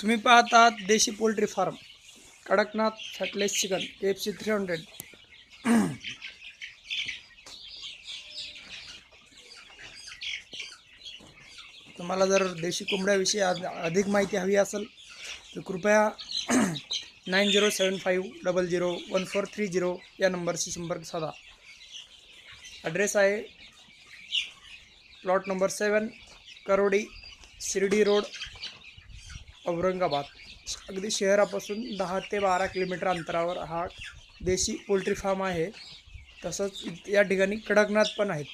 तुम्ही पाहत आहात देशी poultry farm Kadaknath fatless chicken K F C three hundred तुम्हाला जर देशी कोंबड्याविषयी अधिक माहिती हवी असेल तर कृपया nine zero seven five double zero one four three zero या नंबरशी संपर्क साधा. ॲड्रेस आहे plot number seven Karodi Shirdi road Aurangabad. अगदी शहरापासून दहा ते बारा किलोमीटर अंतरावर हा देशी पोल्ट्री फार्म आहे. तसंच या ठिकाणी कडकनाथ पण आहेत.